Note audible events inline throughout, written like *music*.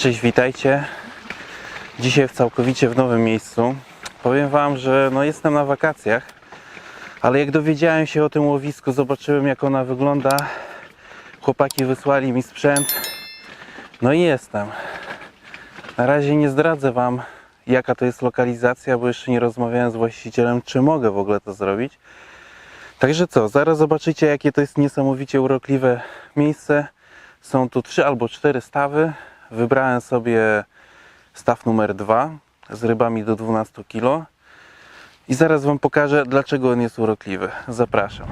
Cześć, witajcie. Dzisiaj w całkowicie w nowym miejscu. Powiem Wam, że no jestem na wakacjach, ale jak dowiedziałem się o tym łowisku, zobaczyłem jak ona wygląda. Chłopaki wysłali mi sprzęt. No i jestem. Na razie nie zdradzę Wam, jaka to jest lokalizacja, bo jeszcze nie rozmawiałem z właścicielem, czy mogę w ogóle to zrobić. Także co, zaraz zobaczycie, jakie to jest niesamowicie urokliwe miejsce. Są tu trzy albo cztery stawy. Wybrałem sobie staw numer dwa z rybami do 12 kg. I zaraz Wam pokażę, dlaczego on jest urokliwy. Zapraszam.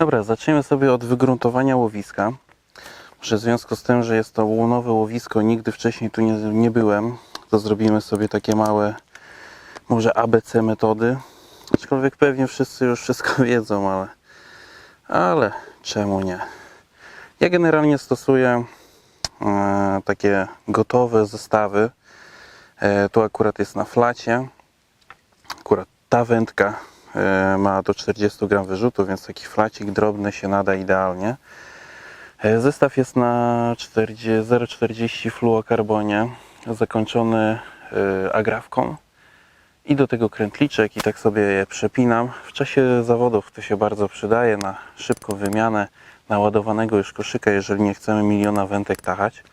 Dobra, zaczniemy sobie od wygruntowania łowiska. Może w związku z tym, że jest to łonowe łowisko, nigdy wcześniej tu nie, nie byłem, to zrobimy sobie takie małe, może ABC metody. Aczkolwiek pewnie wszyscy już wszystko *laughs* wiedzą, ale, ale czemu nie? Ja generalnie stosuję e, takie gotowe zestawy. E, tu akurat jest na flacie. Akurat ta wędka ma do 40 gram wyrzutu, więc taki flacik drobny się nada idealnie. E, Zestaw jest na 40 0,40 fluokarbonie, zakończony e, agrafką i do tego krętliczek i tak sobie je przepinam. W czasie zawodów to się bardzo przydaje na szybką wymianę naładowanego już koszyka, jeżeli nie chcemy miliona wędek tachać.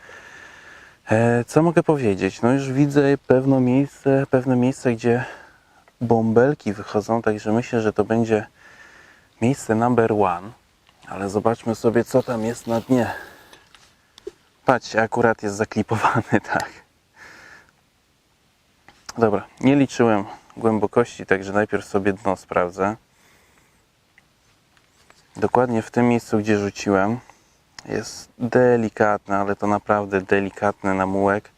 E, Co mogę powiedzieć? No już widzę pewne miejsce, pewne miejsce, gdzie bąbelki wychodzą, także myślę, że to będzie miejsce number one. Ale zobaczmy sobie, co tam jest na dnie. Patrzcie, akurat jest zaklipowany, *laughs* tak. Dobra, nie liczyłem głębokości, także najpierw sobie dno sprawdzę. Dokładnie w tym miejscu, gdzie rzuciłem, jest delikatne, ale to naprawdę delikatny namułek.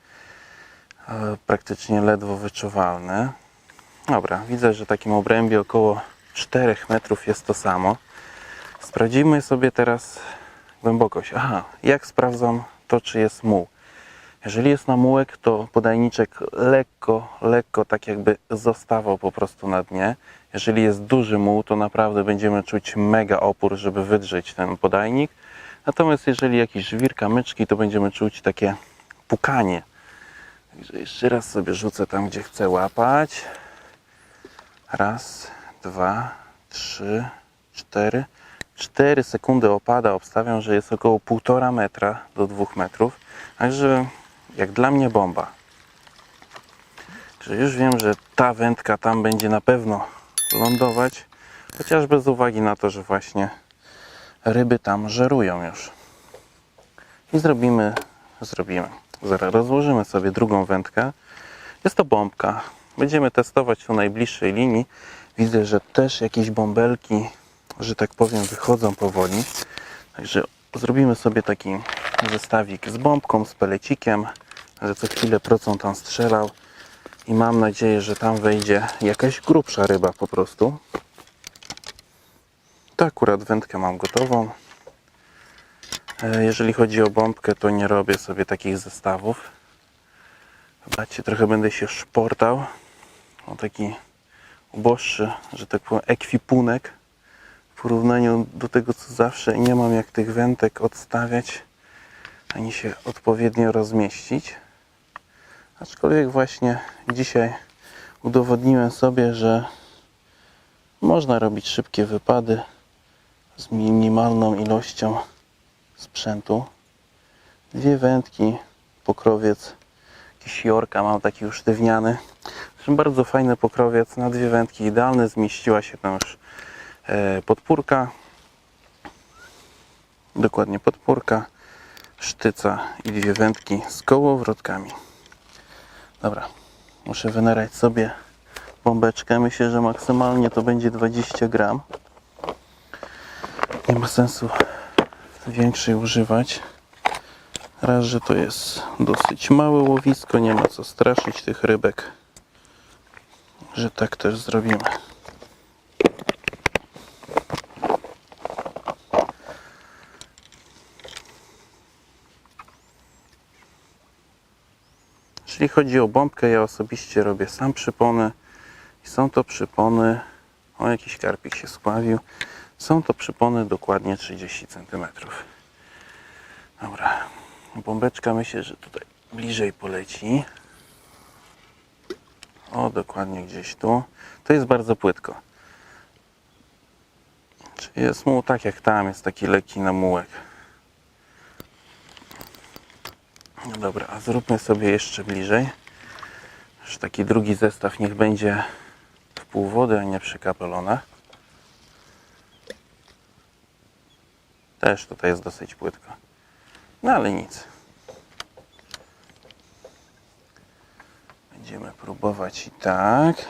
e, Praktycznie ledwo wyczuwalny. Dobra, widzę, że w takim obrębie około 4 metrów jest to samo. Sprawdzimy sobie teraz głębokość. Aha, jak sprawdzam to, czy jest muł? Jeżeli jest namułek, to podajniczek lekko, lekko tak jakby zostawał po prostu na dnie. Jeżeli jest duży muł, to naprawdę będziemy czuć mega opór, żeby wydrzeć ten podajnik. Natomiast jeżeli jakiś żwir, kamyczki, to będziemy czuć takie pukanie. Także jeszcze raz sobie rzucę tam, gdzie chcę łapać. Raz, dwa, trzy, cztery. Cztery sekundy opada. Obstawiam, że jest około półtora metra do dwóch metrów. Także jak dla mnie bomba. Że już wiem, że ta wędka tam będzie na pewno lądować. Chociażby z uwagi na to, że właśnie ryby tam żerują już. I zrobimy, zrobimy. Zaraz rozłożymy sobie drugą wędkę. Jest to bombka. Będziemy testować tu najbliższej linii. Widzę, że też jakieś bąbelki, że tak powiem, wychodzą powoli. Także zrobimy sobie taki zestawik z bombką, z pelecikiem, że co chwilę procą tam strzelał. I mam nadzieję, że tam wejdzie jakaś grubsza ryba po prostu. To akurat wędkę mam gotową. E, Jeżeli chodzi o bombkę, to nie robię sobie takich zestawów. Zobaczcie, trochę będę się szportał. O taki uboższy, że tak powiem, ekwipunek w porównaniu do tego, co zawsze. I nie mam jak tych wędek odstawiać, ani się odpowiednio rozmieścić. Aczkolwiek właśnie dzisiaj udowodniłem sobie, że można robić szybkie wypady z minimalną ilością sprzętu. Dwie wędki, pokrowiec, jakiś jorka, mam taki już sztywniany. Bardzo fajny pokrowiec, na dwie wędki idealny, zmieściła się tam już e, podpórka. Dokładnie podpórka, sztyca i dwie wędki z kołowrotkami. Dobra, muszę wynerać sobie bombeczkę. Myślę, że maksymalnie to będzie 20 gram. Nie ma sensu większej używać. Raz, że to jest dosyć małe łowisko, nie ma co straszyć tych rybek, że tak też zrobimy. Jeśli chodzi o bombkę, ja osobiście robię sam przypony i są to przypony, o jakiś karpik się spławił, są to przypony dokładnie 30 cm. Dobra, bombeczka myślę, że tutaj bliżej poleci. O, dokładnie gdzieś tu. To jest bardzo płytko. Czy jest mu tak jak tam, jest taki lekki namułek. No dobra, a zróbmy sobie jeszcze bliżej. Już taki drugi zestaw niech będzie w pół wody, a nie przykapelone. Też tutaj jest dosyć płytko. No ale nic. Będziemy próbować i tak.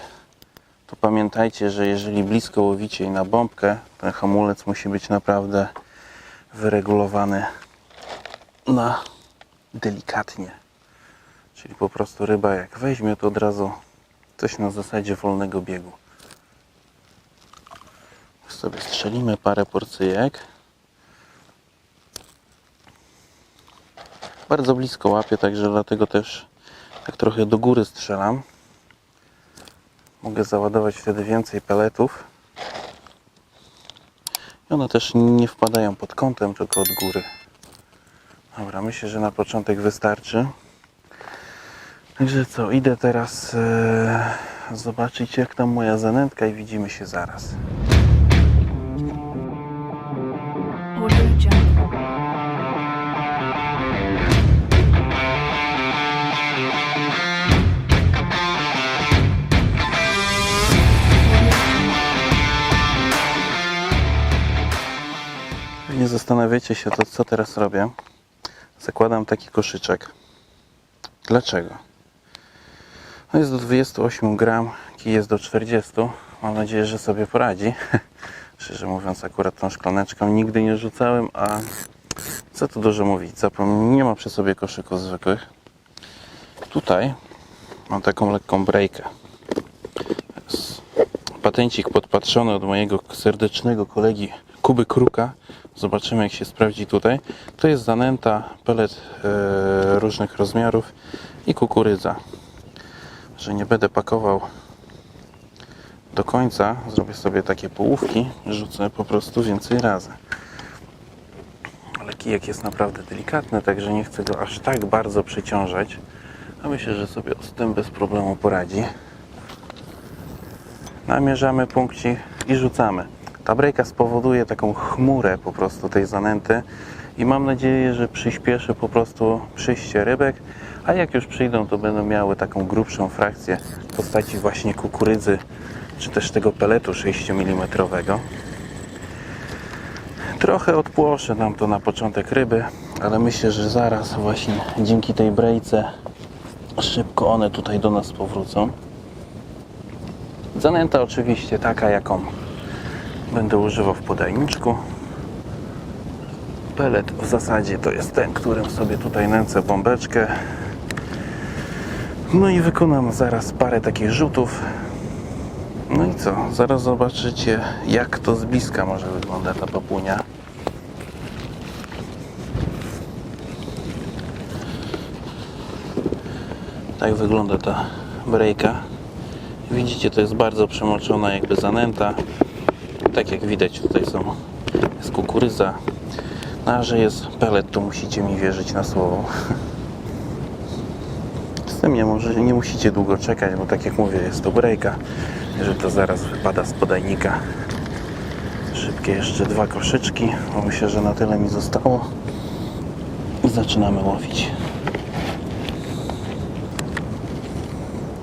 To pamiętajcie, że jeżeli blisko łowicie i na bombkę, ten hamulec musi być naprawdę wyregulowany na delikatnie. Czyli po prostu ryba jak weźmie, to od razu coś na zasadzie wolnego biegu. Sobie strzelimy parę porcyjek. Bardzo blisko łapię, także dlatego też tak trochę do góry strzelam. Mogę załadować wtedy więcej peletów. I one też nie wpadają pod kątem, tylko od góry. Dobra, myślę, że na początek wystarczy. Także co, idę teraz e, zobaczyć jak tam moja zanętka i widzimy się zaraz. Nie zastanawiacie się to, co teraz robię. Zakładam taki koszyczek. Dlaczego? No jest do 28 gram, kij jest do 40. Mam nadzieję, że sobie poradzi. *laughs* Szczerze mówiąc, akurat tą szklaneczką nigdy nie rzucałem, a co tu dużo mówić, zapom- nie ma przy sobie koszyków zwykłych. Tutaj mam taką lekką brejkę. Patencik podpatrzony od mojego serdecznego kolegi Kuby Kruka. Zobaczymy jak się sprawdzi tutaj. To jest zanęta, pelet e, różnych rozmiarów i kukurydza. Że nie będę pakował do końca, zrobię sobie takie połówki, rzucę po prostu więcej razy. Ale kijek jest naprawdę delikatny, także nie chcę go aż tak bardzo przeciążać. A myślę, że sobie z tym bez problemu poradzi. Namierzamy punkcik i rzucamy. Ta brejka spowoduje taką chmurę po prostu tej zanęty i mam nadzieję, że przyspieszy po prostu przyjście rybek, a jak już przyjdą, to będą miały taką grubszą frakcję w postaci właśnie kukurydzy, czy też tego peletu 6 mm. Trochę odpłoszę nam to na początek ryby, ale myślę, że zaraz właśnie dzięki tej brejce szybko one tutaj do nas powrócą. Zanęta oczywiście taka, jaką będę używał w podajniczku. Pelet w zasadzie to jest ten, którym sobie tutaj nęcę bombeczkę. No i wykonam zaraz parę takich rzutów. No i co? Zaraz zobaczycie, jak to z bliska może wygląda ta papunia. Tak wygląda ta brejka. Widzicie, to jest bardzo przemoczona jakby zanęta. Tak jak widać, tutaj są, jest kukurydza. No, a że jest pelet, to musicie mi wierzyć na słowo. *laughs* Z tym nie, może, nie musicie długo czekać, bo tak jak mówię, jest to brejka, że to zaraz wypada z podajnika. Szybkie jeszcze dwa koszyczki. bo Myślę, że na tyle mi zostało. I zaczynamy łowić.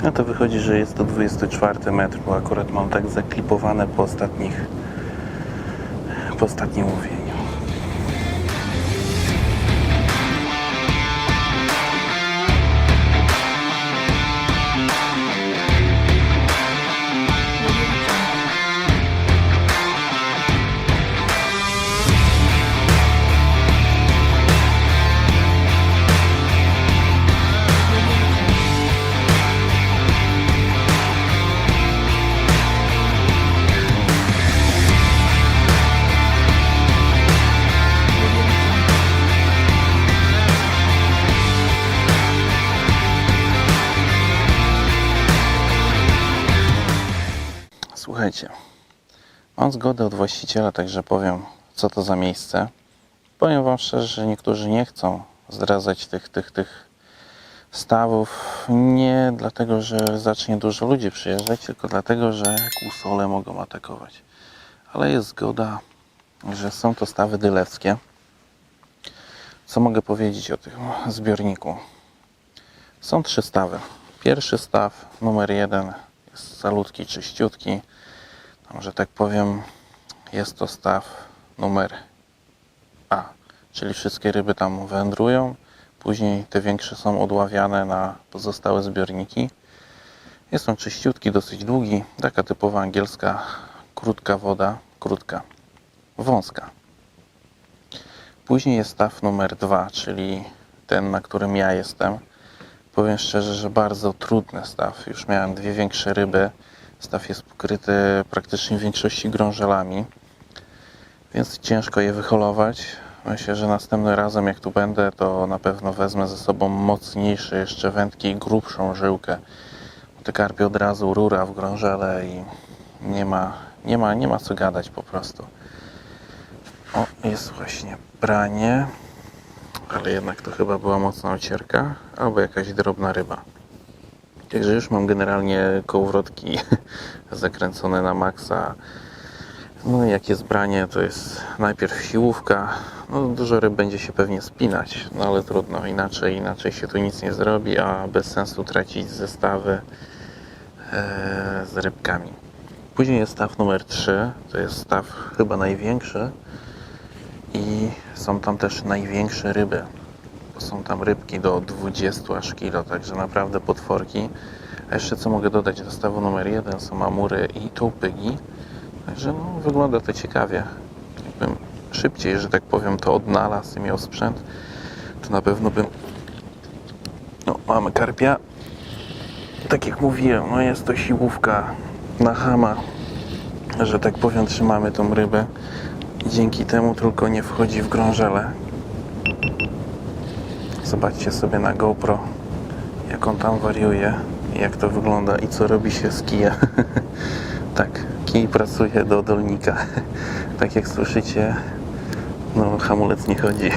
No to wychodzi, że jest to 24 metr, bo akurat mam tak zaklipowane po ostatnich po ostatnim łowieniu. Mam zgodę od właściciela, także powiem, co to za miejsce. Powiem Wam szczerze, że niektórzy nie chcą zdradzać tych, tych, tych stawów. Nie dlatego, że zacznie dużo ludzi przyjeżdżać, tylko dlatego, że kłusole mogą atakować. Ale jest zgoda, że są to stawy dylewskie. Co mogę powiedzieć o tym zbiorniku? Są trzy stawy. Pierwszy staw, numer jeden, jest salutki, czyściutki. Że tak powiem, jest to staw numer A, czyli wszystkie ryby tam wędrują. Później te większe są odławiane na pozostałe zbiorniki. Jest on czyściutki, dosyć długi, taka typowa angielska, krótka woda, krótka, wąska. Później jest staw numer dwa, czyli ten, na którym ja jestem. Powiem szczerze, że bardzo trudny staw. Już miałem dwie większe ryby. Staw jest pokryty praktycznie w większości grążelami, więc ciężko je wyholować. Myślę, że następnym razem, jak tu będę, to na pewno wezmę ze sobą mocniejsze jeszcze wędki i grubszą żyłkę. Te karpie od razu rura w grążele i nie ma, nie ma, nie ma co gadać po prostu. O, jest właśnie branie ale jednak to chyba była mocna ocierka albo jakaś drobna ryba. Także już mam generalnie kołowrotki *laughs* zakręcone na maksa. No i jak jest branie, to jest najpierw siłówka. No dużo ryb będzie się pewnie spinać, no ale trudno, inaczej, inaczej się tu nic nie zrobi, a bez sensu tracić zestawy e, z rybkami. Później jest staw numer 3, to jest staw chyba największy i są tam też największe ryby. Są tam rybki do 20 aż kilo, także naprawdę potworki. A jeszcze co mogę dodać, do stawu numer 1 są amury i tołpygi. Także no, wygląda to ciekawie. Jakbym szybciej, że tak powiem, to odnalazł i miał sprzęt, to na pewno bym... No, mamy karpia. Tak jak mówiłem, no jest to siłówka na hama, że tak powiem, trzymamy tą rybę. Dzięki temu tylko nie wchodzi w grążele. Zobaczcie sobie na GoPro, jak on tam wariuje, jak to wygląda i co robi się z kija. *laughs* tak, kij pracuje do dolnika. *laughs* tak jak słyszycie, no hamulec nie chodzi.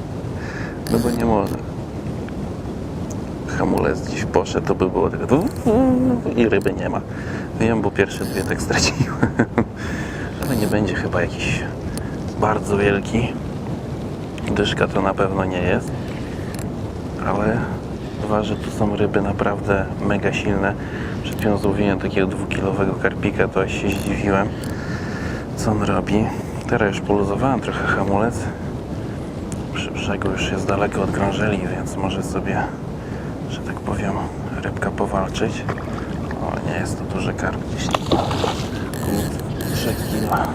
*laughs* no bo nie może. Hamulec gdzieś poszedł, to by było tu i ryby nie ma. Wiem, bo pierwsze dwie tak straciłem. Ale nie będzie chyba jakiś bardzo wielki. Dyszka to na pewno nie jest. Ale dwa, że tu są ryby naprawdę mega silne. Przed chwilą takiego dwukilowego karpika, to się zdziwiłem, co on robi. Teraz już poluzowałem trochę hamulec. Przy brzegu już jest daleko od grążeli, więc może sobie, że tak powiem, rybka powalczyć. O, nie jest to duży karp, gdzieś 3 kg.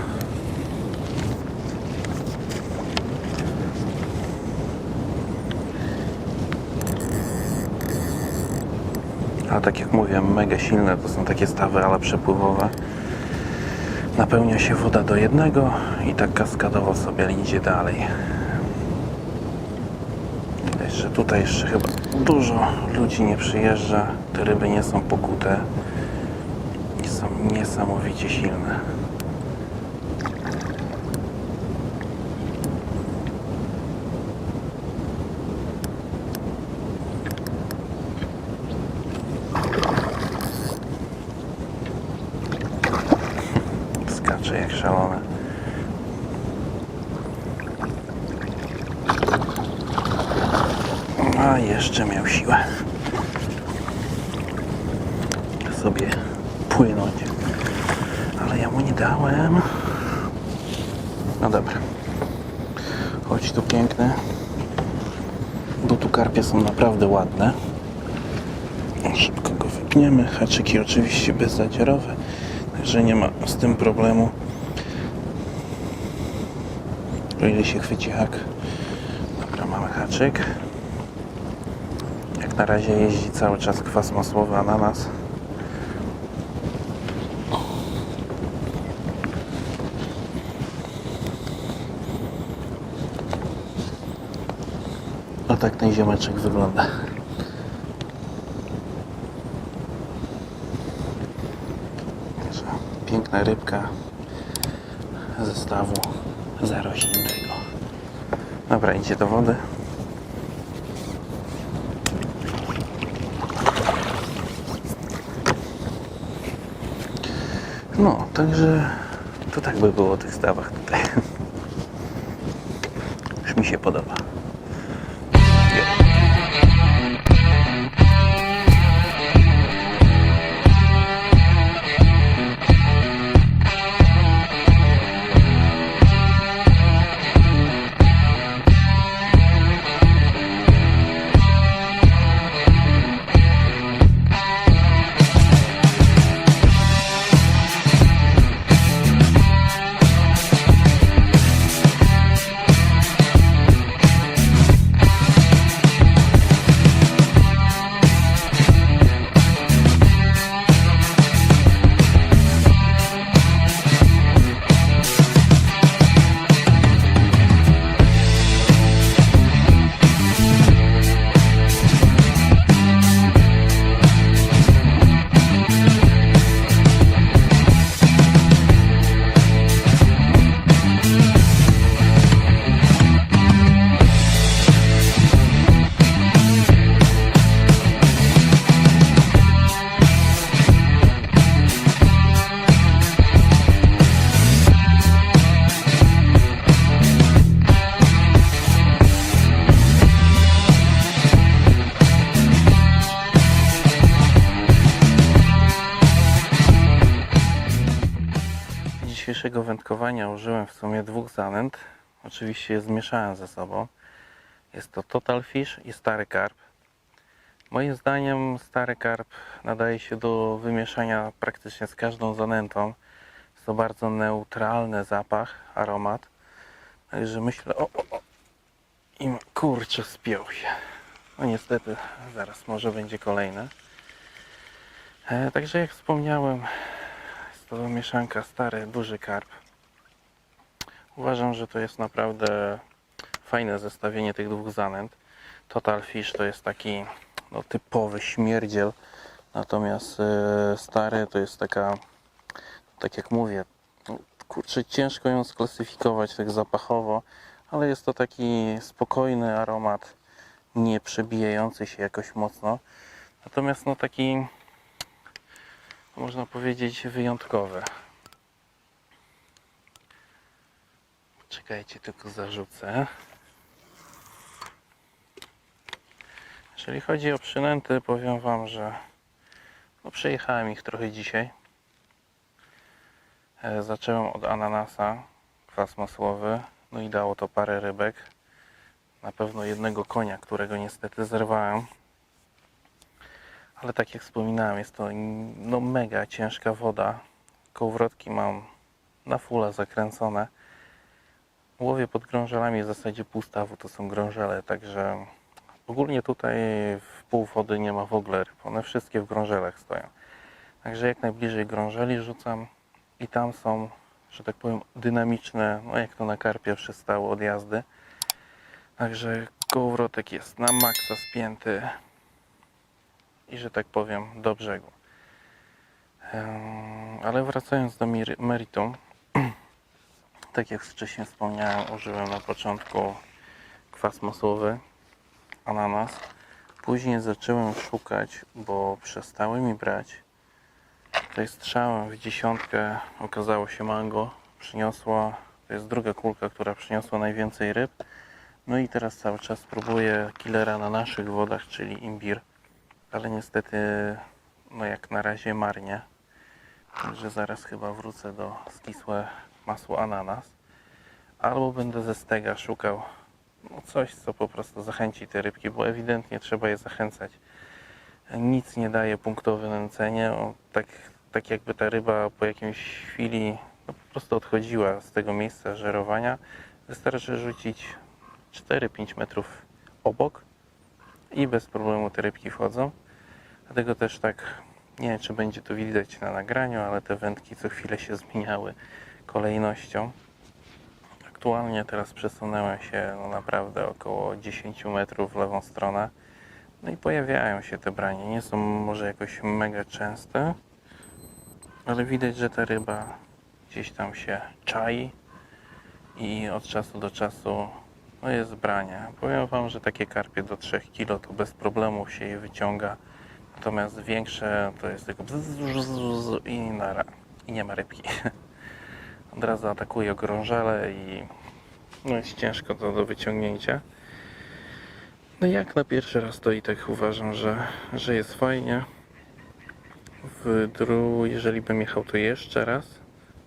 A tak jak mówiłem, mega silne to są takie stawy, ale przepływowe. Napełnia się woda do jednego i tak kaskadowo sobie idzie dalej. Widać, że tutaj jeszcze chyba dużo ludzi nie przyjeżdża. Te ryby nie są pokute i są niesamowicie silne. jak szalone. A jeszcze miał siłę sobie płynąć. Ale ja mu nie dałem. No dobra. Chodź tu piękne, Bo tu karpie są naprawdę ładne. Szybko go wypniemy. Haczyki oczywiście bezzadziorowe. Także nie ma z tym problemu. O ile się chwyci hak. Dobra, mamy haczyk. Jak na razie jeździ cały czas kwas masłowy ananas. A tak ten ziomeczek wygląda. Piękna rybka zestawu zarośniętego. Dobra, idzie do wody. No, także to tak by było o tych stawach tutaj. Już mi się podoba. Wędkowania użyłem w sumie dwóch zanęt. Oczywiście je zmieszałem ze sobą. Jest to Total Fish i Stary Karp. Moim zdaniem Stary Karp nadaje się do wymieszania praktycznie z każdą zanętą. Jest to bardzo neutralny zapach, aromat. Także myślę, o, o, o. I kurczę, spiął się. No niestety, zaraz może będzie kolejny. E, także jak wspomniałem, to mieszanka stary, duży karp. Uważam, że to jest naprawdę fajne zestawienie tych dwóch zanęt. Total Fish to jest taki no, typowy śmierdziel, natomiast e, stary to jest taka, tak jak mówię, no, kurczę, ciężko ją sklasyfikować tak zapachowo, ale jest to taki spokojny aromat, nie przebijający się jakoś mocno. Natomiast no taki można powiedzieć wyjątkowe. Czekajcie, tylko zarzucę. Jeżeli chodzi o przynęty, powiem Wam, że no, przejechałem ich trochę dzisiaj. E, Zacząłem od ananasa, kwas masłowy, no i dało to parę rybek. Na pewno jednego konia, którego niestety zerwałem. Ale tak jak wspominałem, jest to no, mega ciężka woda. Kołowrotki mam na fula zakręcone. Łowię pod grążelami w zasadzie pół stawu to są grążele, także ogólnie tutaj w pół wody nie ma w ogóle ryb. One wszystkie w grążelach stoją. Także jak najbliżej grążeli rzucam i tam są, że tak powiem, dynamiczne, no jak to na karpie przystało od jazdy. Także kołowrotek jest na maksa spięty i że tak powiem do brzegu. Ale wracając do meri- meritum, *clears throat* tak jak wcześniej wspomniałem, użyłem na początku kwas masłowy, ananas. Później zacząłem szukać, bo przestały mi brać. Tutaj strzałem w dziesiątkę okazało się mango. Przyniosła, to jest druga kulka, która przyniosła najwięcej ryb. No i teraz cały czas próbuję killera na naszych wodach, czyli imbir, ale niestety, no jak na razie marnie. Także zaraz chyba wrócę do skisłe masło ananas. Albo będę ze stega szukał no coś, co po prostu zachęci te rybki, bo ewidentnie trzeba je zachęcać. Nic nie daje punktowe nęcenie, o, tak, tak jakby ta ryba po jakimś chwili no, po prostu odchodziła z tego miejsca żerowania. Wystarczy rzucić 4-5 metrów obok i bez problemu te rybki wchodzą. Dlatego też tak, nie wiem czy będzie to widać na nagraniu, ale te wędki co chwilę się zmieniały kolejnością. Aktualnie teraz przesunęłem się no naprawdę około 10 metrów w lewą stronę. No i pojawiają się te branie. Nie są może jakoś mega częste, ale widać, że ta ryba gdzieś tam się czai i od czasu do czasu no jest branie. Powiem Wam, że takie karpie do 3 kg to bez problemu się je wyciąga. Natomiast większe to jest tylko i, nara, i nie ma rybki. *laughs* Od razu atakuje grążele i no jest ciężko to do wyciągnięcia. No jak na pierwszy raz to i tak uważam, że, że jest fajnie. W dru, jeżeli bym jechał to jeszcze raz,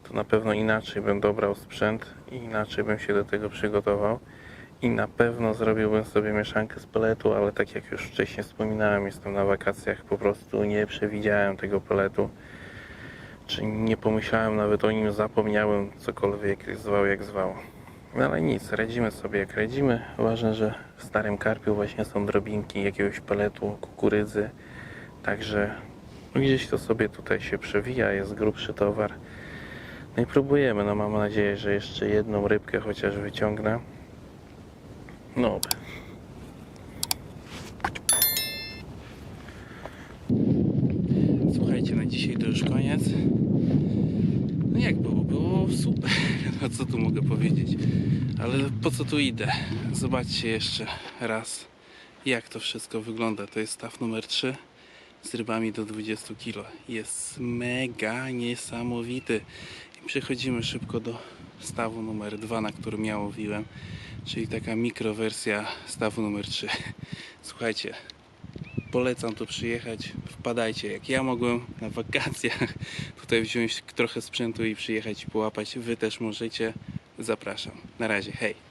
to na pewno inaczej bym dobrał sprzęt i inaczej bym się do tego przygotował. I na pewno zrobiłbym sobie mieszankę z peletu, ale tak jak już wcześniej wspominałem, jestem na wakacjach, po prostu nie przewidziałem tego peletu. Czy nie pomyślałem nawet o nim, zapomniałem cokolwiek zwał jak zwał. No ale nic, radzimy sobie jak radzimy. Ważne, że w starym karpiu właśnie są drobinki jakiegoś peletu, kukurydzy. Także gdzieś to sobie tutaj się przewija, jest grubszy towar. No i próbujemy, no mam nadzieję, że jeszcze jedną rybkę chociaż wyciągnę. No. Słuchajcie, na dzisiaj to już koniec. No jak było? Było super. *laughs* No co tu mogę powiedzieć? Ale po co tu idę? Zobaczcie jeszcze raz, jak to wszystko wygląda. To jest staw numer 3 z rybami do 20 kg. Jest mega niesamowity. I przechodzimy szybko do stawu numer 2, na którym ja łowiłem. Czyli taka mikrowersja stawu numer 3. Słuchajcie, polecam tu przyjechać. Wpadajcie, jak ja mogłem na wakacjach tutaj wziąć trochę sprzętu i przyjechać i połapać. Wy też możecie. Zapraszam. Na razie, hej.